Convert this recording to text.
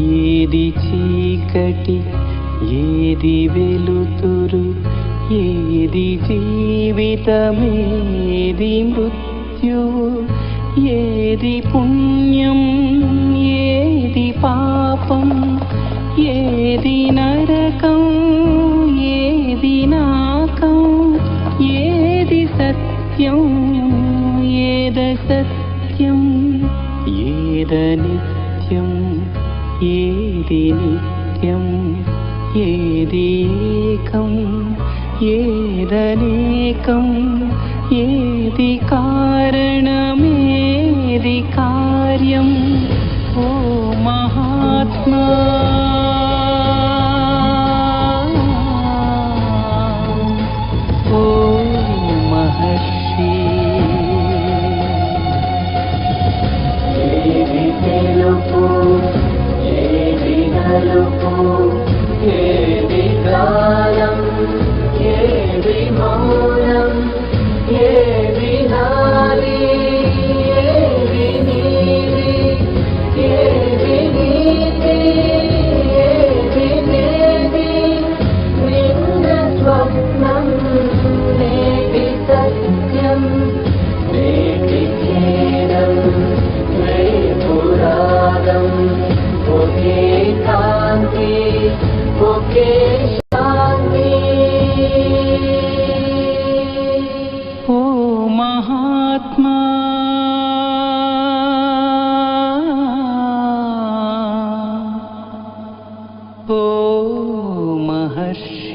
ఏది చీకటి ఏది వెలుతురు ఏది జీవితమేది మృత్యువు ఏది పుణ్యం ఏది పాపం ఏది నరకం ఏది నాకం ఏది సత్యం ఏద సత్యం ఏద నిత్యం. ఏది నిత్యం ఏది ఏకం ओ महर्षि।